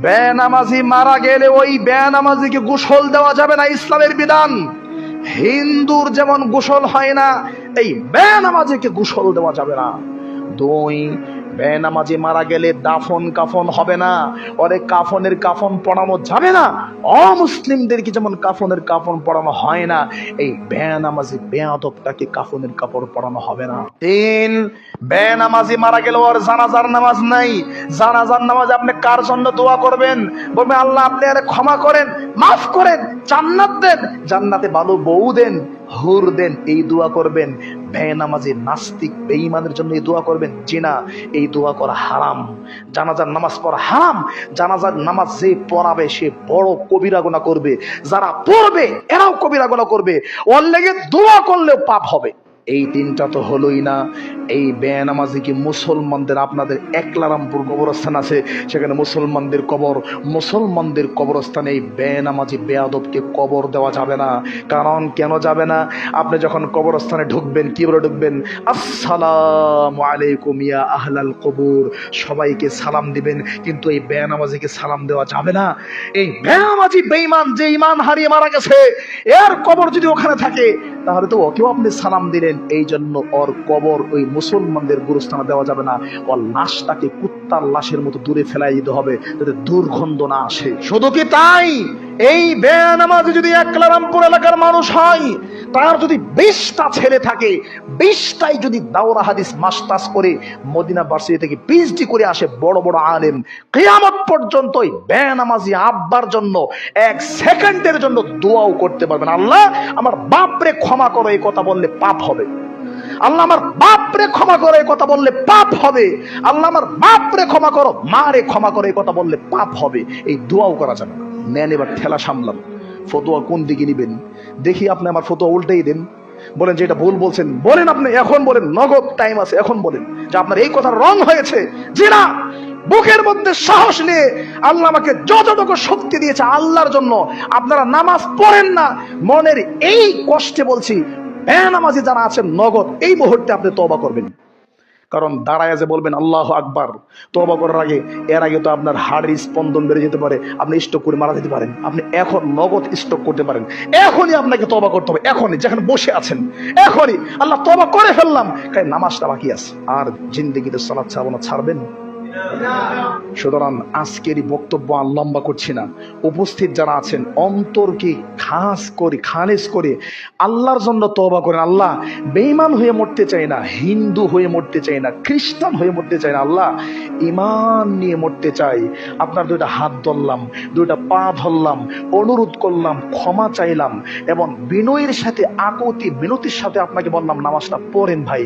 বেনামাজি মারা গেলে ওই বেনামাজিকে গোসল দেওয়া যাবে না ইসলামের বিধান। হিন্দুর যেমন গোসল হয় না, এই বেনামাজিকে গোসল দেওয়া যাবে না। দুই বেনামাজি মারা গেলে দাফন কাফন হবে না। ওরে কাফনের কাফন পড়ানো যাবে না। অমুসলিমদেরকে যেমন কাফনের কাফন পড়ানো হয় না, এই বেনামাজি বেয়াদবটাকে কাফনের কাপড় পড়ানো হবে না। তিন, বেনামাজি মারা গেলে ওর জানাজার নামাজ নাই। জানাজার নামাজ আপনি কার জন্য দোয়া করবেন? বলবেন আল্লাহ, আপনি আরে ক্ষমা করেন, মাফ করেন, জান্নাত দেন। জান্নাতে ভালো বউ দেন, হুর দেন, এই দোয়া করবেন। বেনামাজি নাস্তিক বেঈমানের জন্য এই দোয়া করবেন। জিনা এই দোয়া করা হারাম। জানাজার নামাজ পড়া হারাম। জানাজার নামাজ যে পড়াবে, সে বড় কবিরা গোনা করবে। যারা পড়বে, এরাও কবিরা গোনা করবে। ওর লেগে দোয়া করলেও পাপ হবে। এই তিনটা তো হলোই না। এই বেনামাজি কি মুসলমানদের আপনাদের একলারামপুর কবরস্থান আছে? সেখানে মুসলমানদের কবর, মুসলমানদের কবরস্থানে এই বেনামাজি বেয়াদবকে কবর দেওয়া যাবে না। কারণ কেন যাবে না? আপনি যখন কবরস্থানে ঢুকবেন, কি বলে ঢুকবেন? আসসালাম আলাইকুম ইয়া আহলাল কবুর। সবাইকে সালাম দিবেন, কিন্তু এই বেনামাজিকে সালাম দেওয়া যাবে না। এই বেনামাজি বেঈমান, যে ইমান হারিয়ে মারা গেছে, এর কবর যদি ওখানে থাকে, তাহলে তো ওকেও আপনি সালাম দিলেন। এই জন্য ওর কবর ওই মুসলমানদের গুরুস্থানে দেওয়া যাবে না। ওর লাশটাকে কুত্তার লাশের মতো দূরে ফেলাই দিতে হবে, যাতে দুর্গন্ধ না আসে। শুধু কি তাই? এই বেনামাজি যদি একলারামপুর এলাকার মানুষ হয়, তার যদি বিশটা ছেলে থাকে, বিশটাই যদি দাওরা হাদিস মাস্টার্স করে, মদিনা ভার্সিটি থেকে পিএইচডি করে আসে বড় বড় আলেম, কিয়ামত পর্যন্ত ওই বেনামাজি আব্বার জন্য এক সেকেন্ডের জন্য দোয়াও করতে পারবেন। আল্লাহ, আমার বাপরে ক্ষমা করো, এই কথা বললে পাপ হবে। আল্লাহ আমার বাপরে ক্ষমা করো এই কথা বললে পাপ হবে। আল্লাহ আমার বাপরে ক্ষমা করো, মারে ক্ষমা করো এই কথা বললে পাপ হবে। এই দোয়াও করা যাবে না। নেন এবার ঠেলা সামলাম ফতোয়া কোন দিকে নিবেন? দেখি আপনি আমার ফতোয়া উল্টেই দেন। বলেন যে এটা ভুল বলছেন। বলেন আপনি, এখন বলেন, নগদ টাইম আছে, এখন বলেন। যে আপনার এই কথা রং হয়েছে, যে না, বুকের মধ্যে সাহস নিয়ে আল্লাহ আমাকে যতটুকু শক্তি দিয়েছে আল্লাহর জন্য, আপনারা নামাজ পড়েন না। মনের এই কষ্টে বলছি বেনামাজি যারা আছেন, নগদ, এই মুহূর্তে আপনি তবা করবেন। কারণ দাঁড়ায় যে বলবেন, আল্লাহ আকবার তবা করার আগে, এর আগে তো আপনার হাড়ের স্পন্দন বেড়ে যেতে পারে, আপনি স্টক করে মারা যেতে পারেন। আপনি এখন নগদ স্টক করতে পারেন। এখনই আপনাকে তবা করতে হবে, এখনই, যেখানে বসে আছেন। এখনই, আল্লাহ তবা করে ফেললাম। কারণ নামাজটা বাকি আছে। আর জিন্দিগিতে সালাদ ছাড়বেন? সুতরাং আজকের এই বক্তব্য আর লম্বা করছি না। উপস্থিত যারা আছেন, অন্তরকে খাস করে খালেজ করে আল্লাহর জন্য তবা করেন। আল্লাহ বেইমান হয়ে মরতে চাই না, হিন্দু হয়ে মরতে চাই না, খ্রিস্টান হয়ে মরতে চাই না, আল্লাহ ইমান নিয়ে মরতে চাই আপনার দুইটা হাত ধরলাম, দুইটা পা ধরলাম, অনুরোধ করলাম, ক্ষমা চাইলাম এবং বিনয়ের সাথে, আকতি, বিনতির সাথে আপনাকে বললাম, নামাজটা পড়েন ভাই।